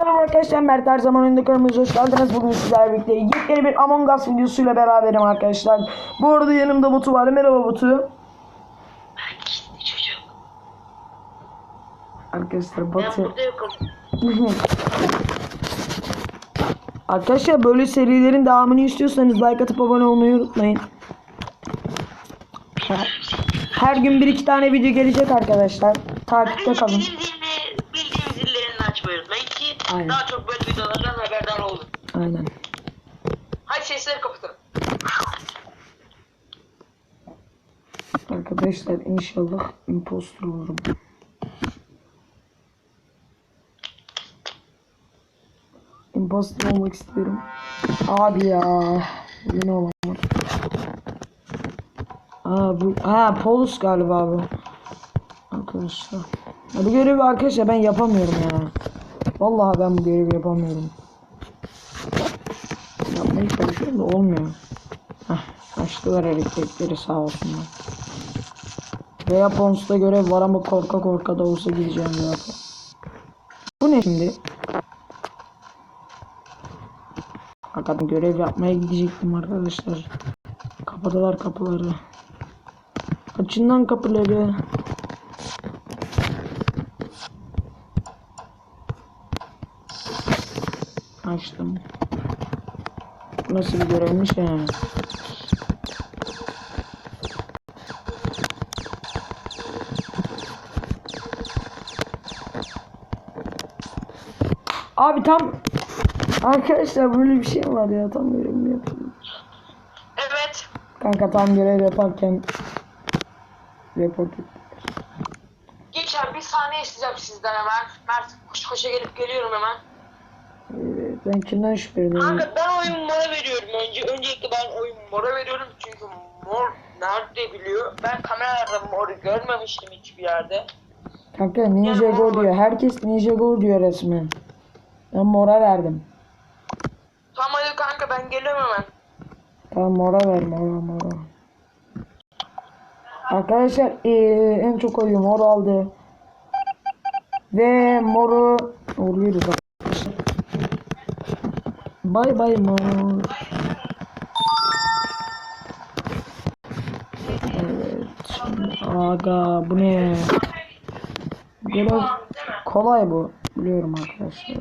Merhaba arkadaşlar Mert her zaman önünde kanalımıza hoş geldiniz. Bugün sizlerle birlikte yepyeni bir Among Us videosuyla beraberim arkadaşlar. Bu arada yanımda Batu var. Merhaba Batu. Gitti çocuk. Arkadaşlar Ben Batu. burada yokum. arkadaşlar böyle serilerin devamını istiyorsanız like atıp abone olmayı unutmayın. Her, her gün bir iki tane video gelecek arkadaşlar. Takipte kalın. Aynen. daha çok böyle videolardan haberdar olun. Aynen. Hadi sesleri kapatın. Arkadaşlar inşallah impostor olurum. Impostor olmak istiyorum. Abi ya. Yine olamadım. Aa bu ha Polus galiba bu. Arkadaşlar. Ya bu görevi arkadaşlar ben yapamıyorum ya. Vallahi ben bu görevi yapamıyorum. Yapmaya çalışıyorum da olmuyor. Heh, açtılar elektrikleri sağ olsunlar. Veya Pons'ta görev var ama korka korka da olsa gideceğim zaten. Bu ne şimdi? Hakikaten görev yapmaya gidecektim arkadaşlar. Kapadılar kapıları. Açın lan kapıları. Açtım. Nasıl bir görevmiş ya? Abi tam Arkadaşlar böyle bir şey mi var ya tam görev mi yapıyorum? Evet. Kanka tam görev yaparken report et. Geçer bir saniye isteyeceğim sizden hemen. Mert koş koşa gelip geliyorum hemen. Ben kimden şüpheleniyorum? Kanka ben oyun mora veriyorum önce. Öncelikle ben oyun mora veriyorum çünkü mor nerede biliyor. Ben kameralarda moru görmemiştim hiçbir yerde. Kanka Ninja Go diyor. Herkes Ninja Go diyor resmen. Ben mora verdim. Tamam hadi kanka ben geliyorum hemen. Tamam mora ver mora mora. Arkadaşlar eee, en çok oyu mor aldı. Ve moru arkadaşlar. Bay bay mor. Evet. Aga bu ne? Görev kolay bu. Biliyorum arkadaşlar.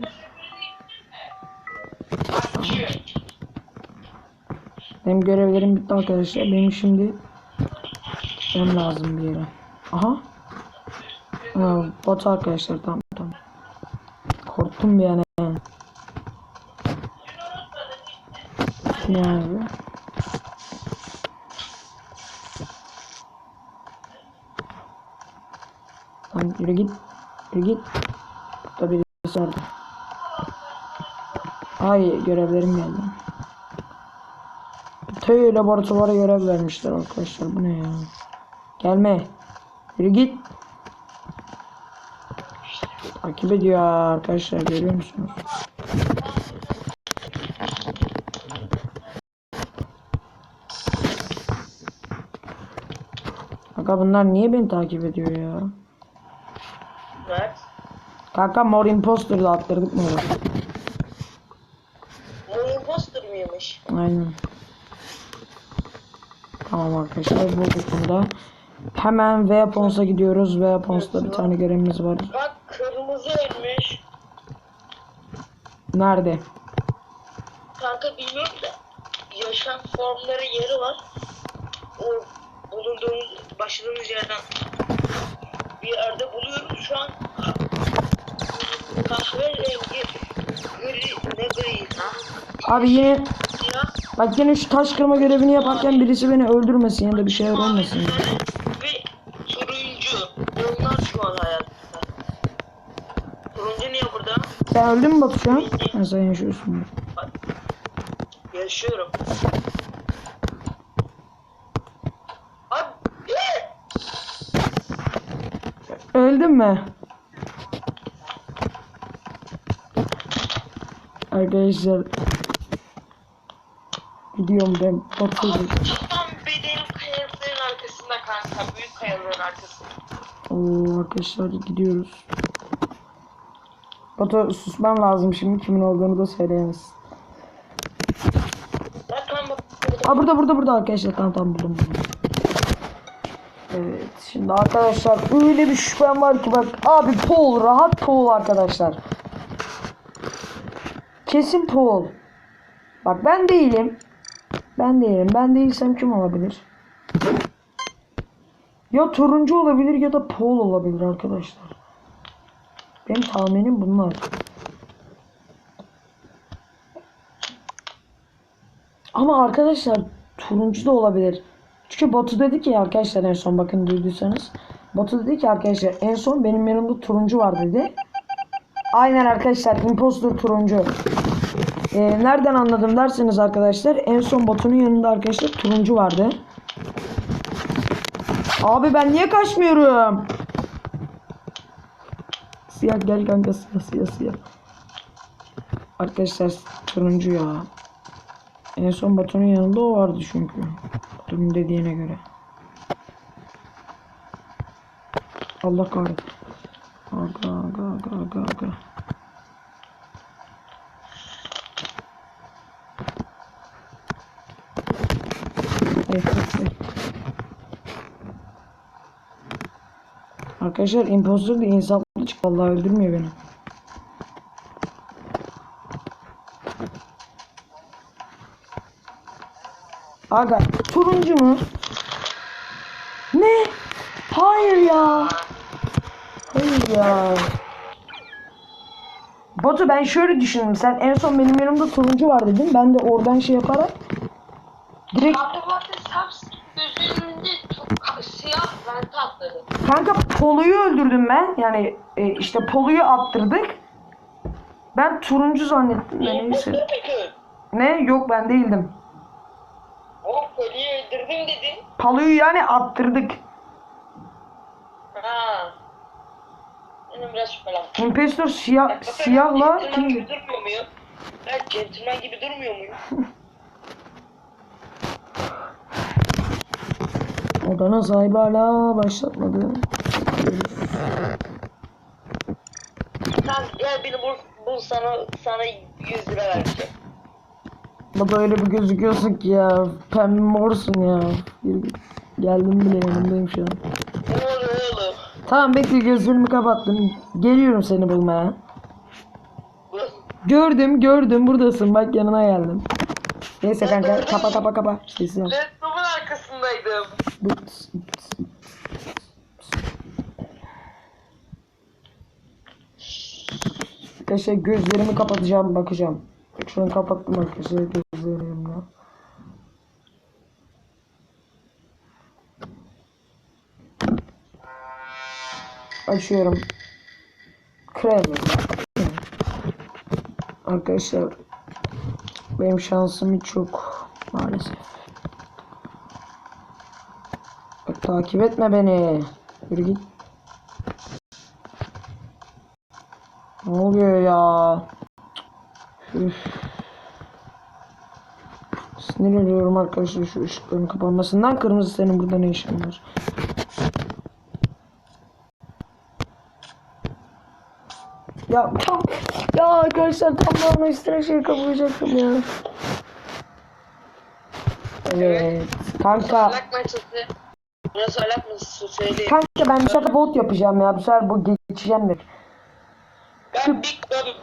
Benim görevlerim bitti arkadaşlar. Benim şimdi gitmem lazım bir yere. Aha. Ha, bot arkadaşlar tamam tamam. Korktum bir an. he. Ne abi? Lan yürü git. Yürü git. Burada birisi vardı. Ay görevlerim geldi. Tüy laboratuvara görev vermişler arkadaşlar. Bu ne ya? Gelme. Yürü git. Takip ediyor arkadaşlar görüyor musunuz? Kanka bunlar niye beni takip ediyor ya? Mert. Kanka mor imposter'da attırdık mı? O imposter mıymış? Aynen. Tamam arkadaşlar bulduk bunu da. Hemen Weapons'a gidiyoruz. Weapons'ta bir tane görevimiz var. Bak kırmızı ölmüş. Nerede? Kanka bilmiyorum da yaşam formları yeri var. O bulunduğumuz başladığımız yerden bir yerde buluyoruz şu an. Kahverengi gri ne gri ha? Abi yine Siyah bak yine şu taş kırma görevini yaparken birisi beni öldürmesin ya da bir şeyler olmasın. ya. ve turuncu. Onlar şu an hayatta. Turuncu niye burada? Sen öldün mü Batu şu an? Ha, sen yaşıyorsun. Yaşıyorum. Abi. Öldün mü? Arkadaşlar Gidiyorum ben Batu. Tam bedenim kayalıkların arkasında kanka. Büyük kayaların arkasında. Oo arkadaşlar gidiyoruz. Batu susman lazım şimdi kimin olduğunu da söyleyemez. Aa burada burada burada arkadaşlar tamam tamam buldum buldum. Evet şimdi arkadaşlar öyle bir şüphem var ki bak abi Paul rahat Paul arkadaşlar. Kesin Paul. Bak ben değilim. Ben değilim. Ben değilsem kim olabilir? Ya turuncu olabilir ya da Paul olabilir arkadaşlar. Benim tahminim bunlar. Ama arkadaşlar turuncu da olabilir. Çünkü Batu dedi ki arkadaşlar en son bakın duyduysanız. Batu dedi ki arkadaşlar en son benim yanımda turuncu var dedi. Aynen arkadaşlar impostor turuncu. Ee, nereden anladım derseniz arkadaşlar en son Batu'nun yanında arkadaşlar turuncu vardı. Abi ben niye kaçmıyorum? Siyah gel kanka siyah siyah siyah. Arkadaşlar turuncu ya. En son Batu'nun yanında o vardı çünkü. Batu'nun dediğine göre. Allah kahretsin. Aga aga aga aga aga. Arkadaşlar imposter de insaflı çıktı. Vallahi öldürmüyor beni. Aga turuncu mu? Ne? Hayır ya. Hayır ya. Batu ben şöyle düşündüm. Sen en son benim yanımda turuncu var dedin. Ben de oradan şey yaparak direkt Abi çok siyah atladı. kanka Polu'yu öldürdüm ben. Yani e, işte Polu'yu attırdık. Ben turuncu zannettim. Ben neyse. Ne? Yok ben değildim. Öldürdüm dedin. Polu'yu yani attırdık. Ha. Benim biraz şüphelendim. Siyah, Bak, bak, siyahla Gentleman kim? gibi durmuyor muyum? Ben gentleman gibi durmuyor muyum? Odanın sahibi hala başlatmadı. Tamam gel beni bul, bul sana sana 100 lira vereceğim. Baba öyle bir gözüküyorsun ki ya. Pembe morsun ya. Geldim bile yanındayım şu an. Ne oluyor oğlum? Tamam bekle gözlerimi kapattım. Geliyorum seni bulmaya. Bu- Gördüm gördüm buradasın bak yanına geldim. Neyse kanka kapa kapa kapa. Sesi yap. Laptopun arkasındaydım. Arkadaşlar gözlerimi kapatacağım bakacağım. Şunu kapattım arkadaşlar gözlerimle. Açıyorum. Krem. Arkadaşlar benim şansım hiç yok maalesef. Bak, takip etme beni. Yürü git. Ne oluyor ya? Sinir oluyorum arkadaşlar şu ışıkların kapanmasından. Kırmızı senin burada ne işin var? Ya tam ya arkadaşlar tam da ona üstüne şey kapatacaktım ya. Evet. Kanka. Burası alak maçısı söyleyeyim. Kanka ben bir sefer bot yapacağım ya. Bu sefer bu geçeceğim de. Ben Big Bobby.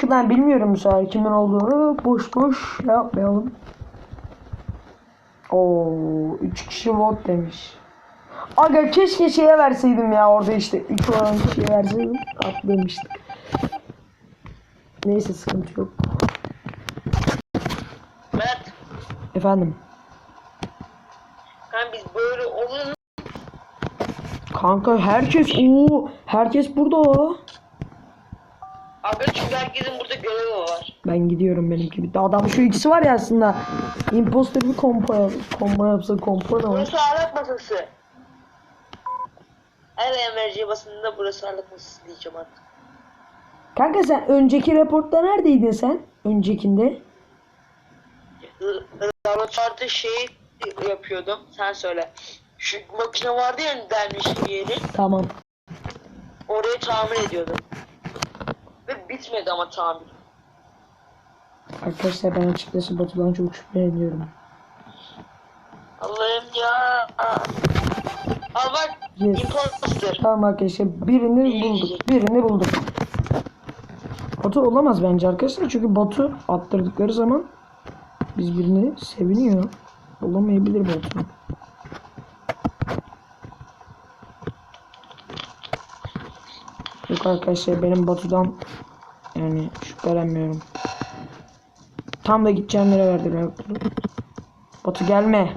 Çünkü ben bilmiyorum bu sefer kimin olduğunu. Boş boş yapmayalım. Oo, 3 kişi bot demiş. Aga keşke şeye verseydim ya orada işte 3 olan kişiye verseydim atlamıştık. Neyse sıkıntı yok. Mert. Efendim. Kan biz böyle olur Kanka herkes o herkes burada. Abi çünkü herkesin burada görevi var. Ben gidiyorum benimki bitti. Adam şu ikisi var ya aslında. Imposter bir kompo yap. Kompo yapsa kompo ne olur? Burası alak masası. Her emerci basında burası alak masası diyeceğim artık. Kanka sen önceki raportta neredeydin sen? Öncekinde. Laboratuvarda şey yapıyordum. Sen söyle. Şu makine vardı ya delmiş bir yeri. Tamam. Orayı tamir ediyordum. Bitmedi ama tamir. Arkadaşlar ben açıkçası Batu'dan çok şüpheleniyorum. Allah'ım ya. Al bak. Yes. Imposter. Tamam arkadaşlar birini bulduk. Birini bulduk. Batu olamaz bence arkadaşlar. Çünkü Batu attırdıkları zaman biz birini seviniyor. Olamayabilir Batu. Yok arkadaşlar benim Batu'dan yani şüphelenmiyorum. Tam da gideceğim yere verdiler. Batu gelme.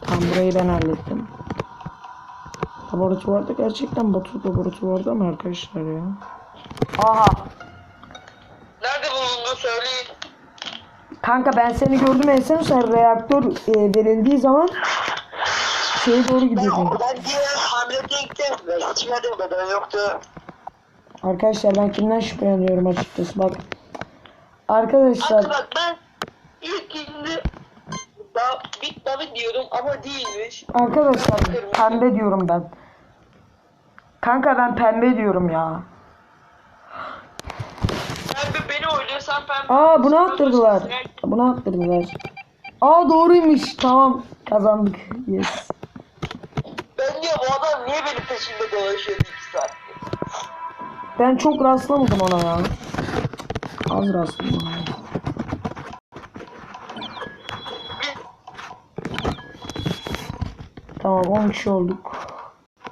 Tam burayı ben hallettim. Laboratuvarda gerçekten Batu laboratuvarda mı arkadaşlar ya? Aha. Nerede bulundu söyleyin. Kanka ben seni gördüm en son sen reaktör e, verildiği zaman şeye doğru gidiyordun. Ben diğer hamlete gittim. Ben içmedim de ben yoktu. Arkadaşlar ben kimden şüpheleniyorum açıkçası bak. Arkadaşlar Abi bak ben ilk günde da Big David diyordum ama değilmiş. arkadaşlar pembe diyorum ben. Kanka ben pembe diyorum ya. Pembe beni oynuyor sen pembe. Aa bunu attırdılar. Bunu attırdılar. Aa doğruymuş. Tamam kazandık. Yes. Ben diyor bu adam niye benim peşimde dolaşıyor iki saat? Ben çok rastlamadım ona ya. Az rastladım. Tamam 10 kişi olduk.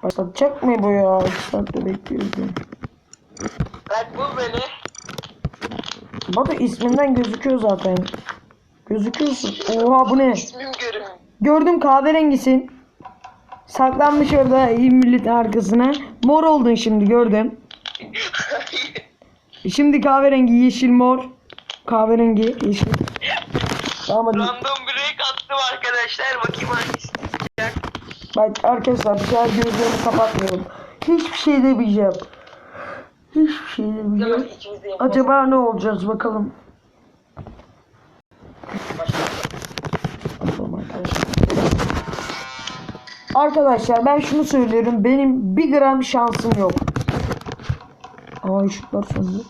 Başlatacak mı bu ya? 2 saatte bekliyoruz. Bak bul beni. Batu isminden gözüküyor zaten. Gözüküyorsun. Oha bu ne? İsmim görünmüyor. Gördüm kahverengisin. Saklanmış orada iyi milletin arkasına. Mor oldun şimdi gördüm. Şimdi kahverengi, yeşil, mor. Kahverengi, yeşil. Tamam hadi. Random break attım arkadaşlar. Bakayım hangisi. Bak arkadaşlar bir daha gözlerimi kapatmıyorum. Hiçbir şey demeyeceğim. Hiçbir şey demeyeceğim. Acaba ne olacağız. Bakalım arkadaşlar. Arkadaşlar ben şunu söylüyorum. Benim bir gram şansım yok. Aa ışıklar söndü.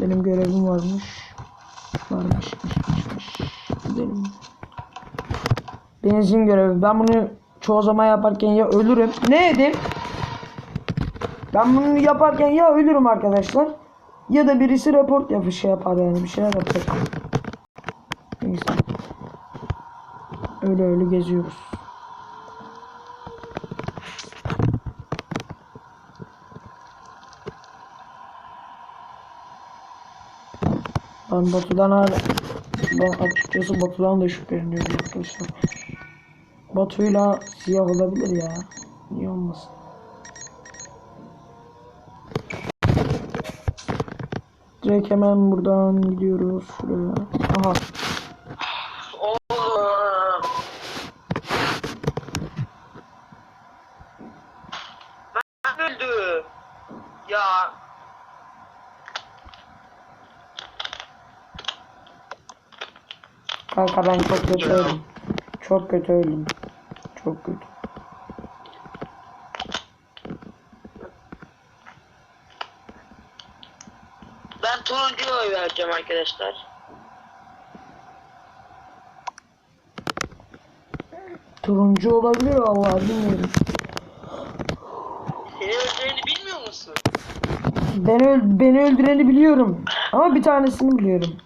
Benim görevim varmış. Varmış. Gidelim. Benzin görevi. Ben bunu çoğu zaman yaparken ya ölürüm. Ne edeyim? Ben bunu yaparken ya ölürüm arkadaşlar. Ya da birisi report yapı şey yapar yani bir şeyler yapacak. Neyse. Öyle öyle geziyoruz. Ben Batu'dan hala ben açıkçası Batu'dan da şüpheleniyorum arkadaşlar. Batu'yla siyah olabilir ya. Niye olmasın? Direkt hemen buradan gidiyoruz şuraya. Aha. Oğlum. Ben öldü. Ya. Kanka ben çok kötü öldüm. Çok kötü öldüm. Çok kötü. Ben turuncuya oy vereceğim arkadaşlar. Turuncu olabilir vallahi bilmiyorum. Seni öldüreni bilmiyor musun? Ben öl beni öldüreni biliyorum. Ama bir tanesini biliyorum.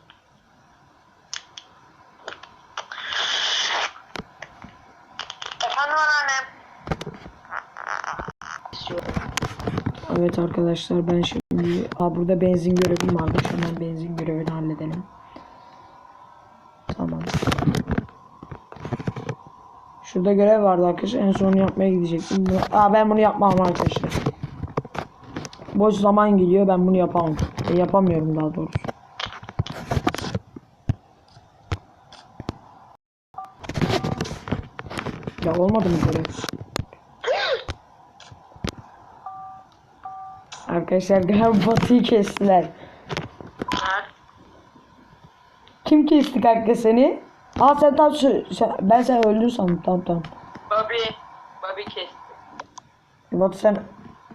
Efendim anneannem. Evet arkadaşlar ben şimdi Aa, burada benzin görevim vardı. Hemen benzin görevini halledelim. Tamam. Şurada görev vardı arkadaşlar. En son yapmaya gidecektim. Bunu- Aa ben bunu yapmam arkadaşlar. Boş zaman geliyor. Ben bunu yapamam. E, yapamıyorum daha doğrusu. Ya olmadı mı görev? Arkadaşlar galiba Batı'yı kestiler. Kim kesti kanka seni? Aa sen tam sen, ben sen öldün sandım tamam tamam. Bobby. Bobby kesti. Bak sen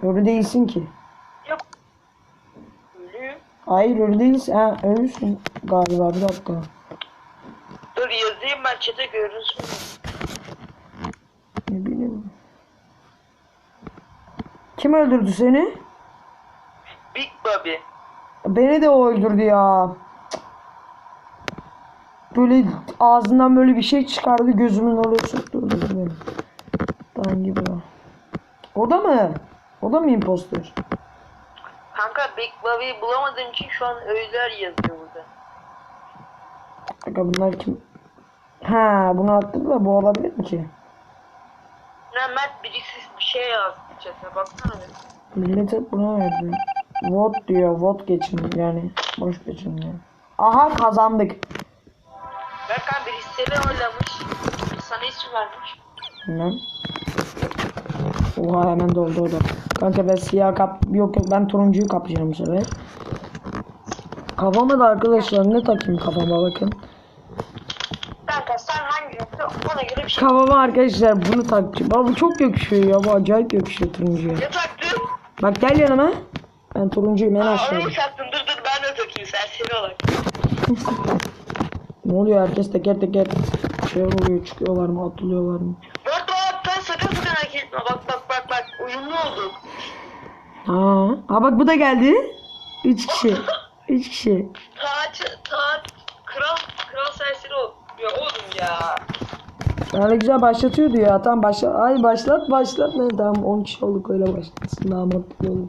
öyle değilsin ki. Yok. Ölüyüm. Hayır öyle değilsin. Ha ölüsün galiba bir dakika. Dur yazayım ben chat'e görürsün. Ne bileyim. Kim öldürdü seni? Bobby. Beni de o öldürdü ya. Böyle ağzından böyle bir şey çıkardı gözümün oraya soktu öldürdü beni. Ben gibi o. O da mı? O da mı impostor? Kanka Big Bobby'yi bulamadığım için şu an öğeler yazıyor burada. Aga bunlar kim? Ha bunu attı da bu olabilir mi ki? Ne Mert birisi bir şey yazdı chat'e baksana bir. Millet hep buna verdi. Vote diyor. Vote geçin yani. Boş geçin yani. Aha kazandık. Berkan birisi seni oylamış. Sana isim vermiş. Bilmem. Oha hemen doldu o da. Kanka ben siyah kap... Yok yok ben turuncuyu kapacağım bu sefer. Kafama da arkadaşlar ne takayım kafama bakın. Kanka sen hangi ona göre bir şey. Kafama arkadaşlar bunu takacağım. Abi bu çok yakışıyor ya. Bu acayip yakışıyor turuncuya. Ne taktın? Bak gel yanıma. Ben turuncuyum en Aa, onu aşağıda. mu taktın? Dur dur ben de takayım sen seni olarak. Ne oluyor herkes teker teker şey oluyor çıkıyorlar mı atılıyorlar mı? Bak bak sen sakın sakın hareket etme. Bak bak bak bak. Uyumlu olduk. Ha, ha bak bu da geldi. Üç kişi. Üç kişi. Taç, taç, kral, kral serseri ol. Ya oğlum ya. Yani güzel başlatıyordu ya. Tamam başla. Ay başlat başlat. Ne tamam 10 kişi olduk öyle başlasın. Daha mantıklı olur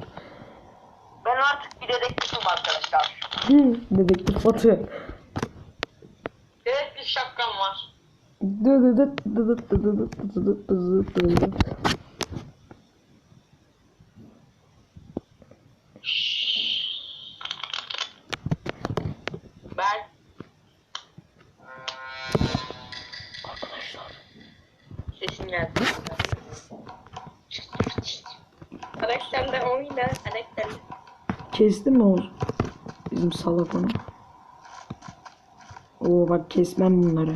dedektifim arkadaşlar. Dedektif Batu. Evet bir şapkam var. Ben Arkadaşlar. sesim geldi. Alexander oyna. Alexander. Kestin mi o bizim salak onu? Oo bak kesmem bunları.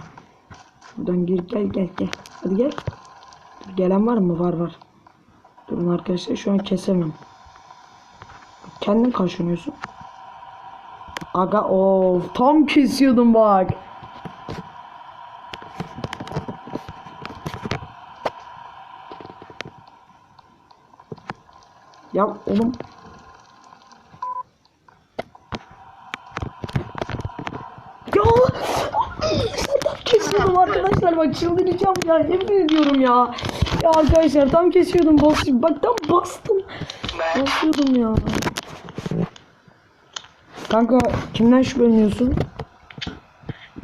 Buradan gir gel gel gel. Hadi gel. Gelen var mı? Var var. Durun arkadaşlar şu an kesemem. Kendin kaşınıyorsun. Aga o tam kesiyordum bak. Ya oğlum Ya tam kesiyordum arkadaşlar bak çıldıracağım ya yemin ediyorum ya. Ya arkadaşlar tam kesiyordum bas bak tam bastım. Basıyordum ya. Kanka kimden şüpheleniyorsun?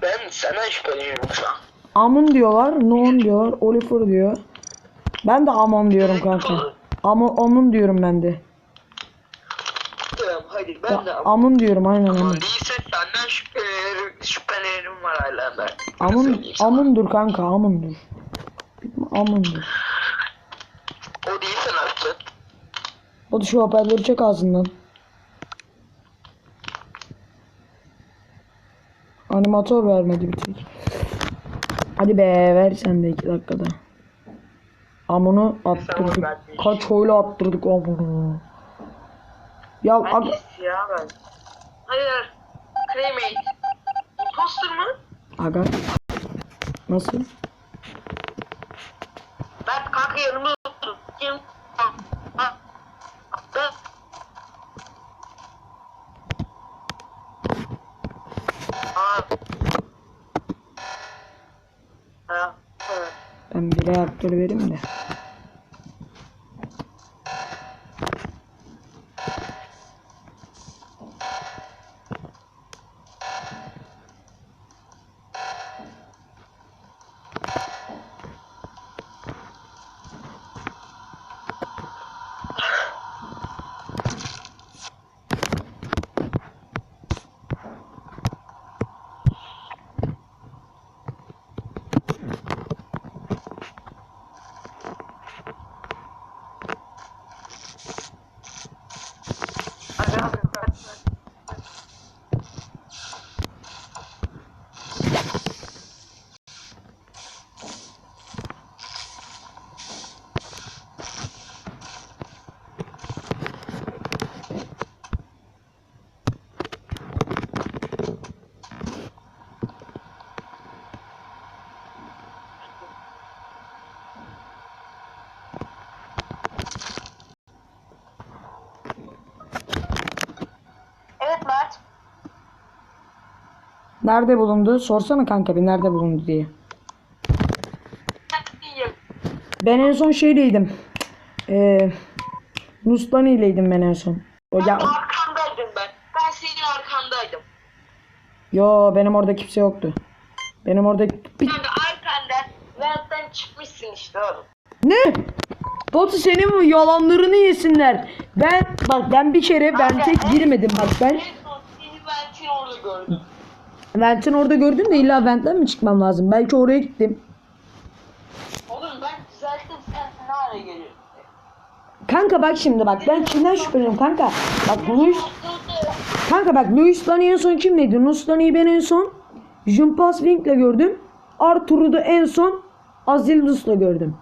ben sana şüpheleniyorum şu an. Amun diyorlar, Noon diyorlar, Oliver diyor. Ben de Amon diyorum kanka. Amon, Amun diyorum ben de. Tamam hadi ben de Amun diyorum aynen Amun. değilse senden şüphelerim, şüphelerim hala ben. Sana. Amundur kanka Amundur. Amundur. O değilse ne yapacaksın? O da şu hoparlörü çek ağzından. Animatör vermedi bir tek. Hadi be ver sen de iki dakikada. Amunu attırdık. Kaç oyla attırdık amunu. Ya Ben de siyah ben. Hayır. Cremate. Imposter mı? Aga. Nasıl? Ben kanka yanımda tuttum. Ben bir reaktör verim de. Nerede bulundu? Sorsana kanka bir nerede bulundu diye. Ben en son şeydeydim. Eee Nustani'yleydim ben en son. O ya Arkandaydım ben. Ben senin arkandaydım. Yo benim orada kimse yoktu. Benim orada bir... Kanka arkandan ventten çıkmışsın işte oğlum. Ne? Batu senin bu yalanlarını yesinler. Ben bak ben bir kere vente girmedim bak ben. En son seni ventin orada gördüm. Ventin orada gördüm de illa ventten mi çıkmam lazım? Belki oraya gittim. Oğlum ben düzelttim sen ne hale geliyorsun? Kanka bak şimdi bak ben kimden şüpheleniyorum kanka? Bak Luis Kanka bak Luis Lani en son kimleydi? Luis Lani'yi ben en son Jumpas Wing'le gördüm. Arthur'u da en son Azildus'la gördüm.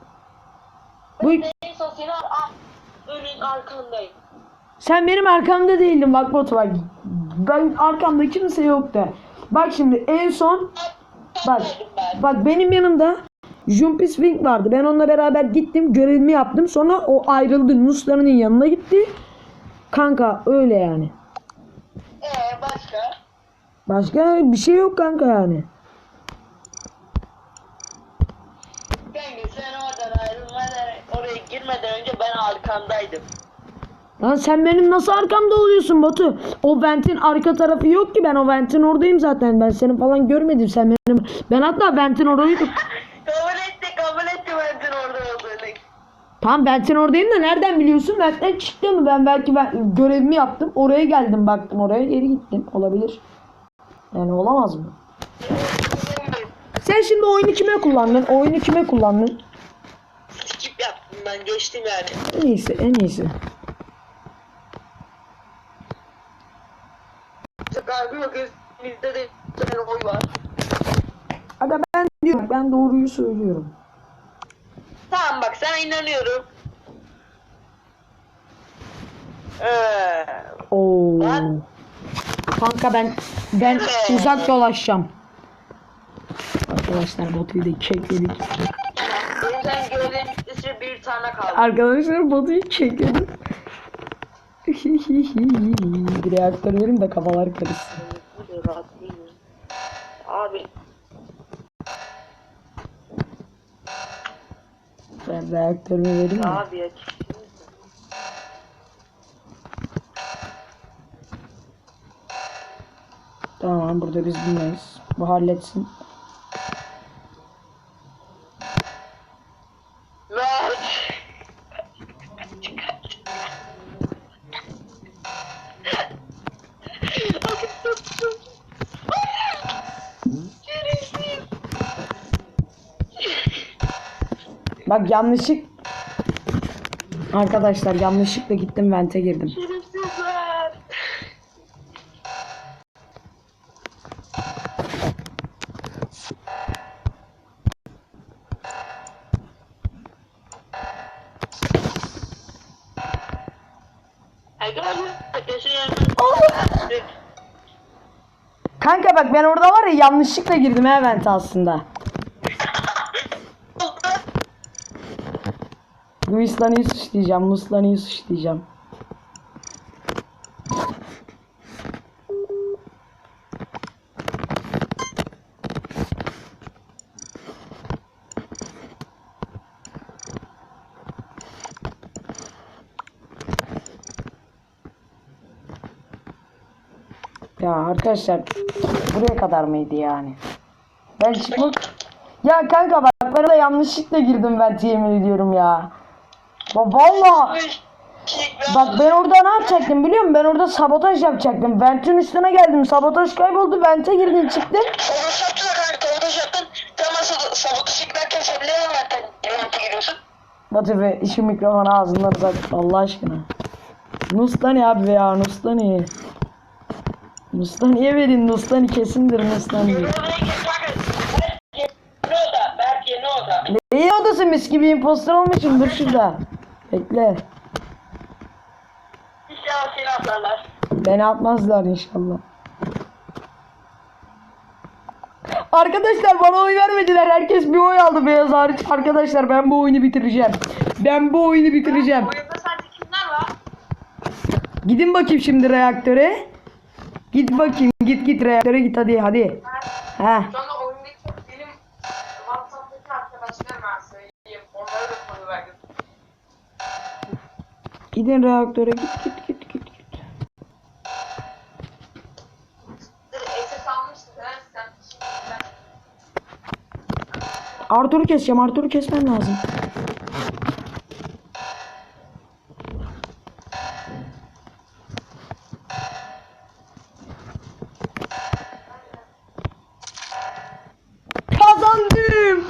Bu En son seni ar- ar- önün arkandayım. sen benim arkamda değildin bak Batu bak. Ben arkamda kimse yoktu. Bak şimdi en son bak bak benim yanımda Jumpis Wing vardı. Ben onunla beraber gittim görevimi yaptım. Sonra o ayrıldı. Nuslarının yanına gitti. Kanka öyle yani. Ee başka? Başka bir şey yok kanka yani. Kanka sen oradan ayrılmadan oraya girmeden önce ben arkandaydım. Lan sen benim nasıl arkamda oluyorsun Batu? O ventin arka tarafı yok ki ben o ventin oradayım zaten. Ben seni falan görmedim. Sen benim ben hatta ventin oradaydım. kabul etti kabul etti ventin orada olduğunu. Tam ventin oradayım da nereden biliyorsun? Ventten çıktı mı? Ben belki ben görevimi yaptım. Oraya geldim baktım oraya geri gittim. Olabilir. Yani olamaz mı? Sen şimdi oyunu kime kullandın? Oyunu kime kullandın? Skip yaptım ben geçtim yani. En iyisi, en iyisi. Kalbi yok. Bizde de bir oy var. Aga ben diyorum, ben doğruyu söylüyorum. Tamam bak sana inanıyorum. Ee, Oo. Lan. Kanka ben ben uzak dolaşacağım. Arkadaşlar Batu'yu da kekledik. Görevlerin listesi bir tane kaldı. Arkadaşlar Batu'yu kekledim. Bir reaktör verin de kafalar karışsın. Abi Ben reaktörümü vereyim mi? abi ya. Tamam burada biz bilmeyiz. Bu halletsin. Bak yanlışlık Arkadaşlar yanlışlıkla gittim vente girdim. Şerefsizler. Kanka bak ben orada var ya yanlışlıkla girdim he vente aslında. Luis Lani'yi suçlayacağım. Luis Lani'yi suçlayacağım. Ya arkadaşlar buraya kadar mıydı yani? Ben çıkmak... Ya kanka bak ben de yanlışlıkla girdim ben yemin ediyorum ya. Ba valla bak ben orada ne yapacaktım biliyor musun? Ben orada sabotaj yapacaktım. Vent'in üstüne geldim. Sabotaj kayboldu. Vent'e girdim çıktım. Sabotaj yaptın kanka sabotaj yaptın. Tamam sab- sabotaj giderken sen zaten yönete giriyorsun? Batı be işi mikrofon ağzından uzak Allah aşkına. Nustani abi ya Nustani. Nustani'ye verin Nustani kesindir Nustani. Ne odası mis gibi impostor olmuşum dur şurada. Bekle. İnşallah seni atarlar. Beni atmazlar inşallah. Arkadaşlar bana oy vermediler. Herkes bir oy aldı beyaz hariç. Arkadaşlar ben bu oyunu bitireceğim. Ben bu oyunu bitireceğim. Oyunda sadece kimler var? Gidin bakayım şimdi reaktöre. Git bakayım git git reaktöre git hadi hadi. He. Şu anda oyundaki benim WhatsApp'taki arkadaşlarım ben söyleyeyim. Onlara da konu verdim. Gidin reaktöre git git git git git. Arthur'u keseceğim Arthur'u kesmem lazım. Kazandım.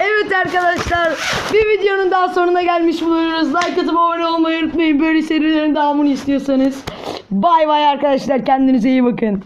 Evet arkadaşlar bir videonun daha sonuna gelmiş bulunuyoruz. Like atıp abone olmayı unutmayın. Böyle serilerin devamını istiyorsanız. Bay bay arkadaşlar kendinize iyi bakın.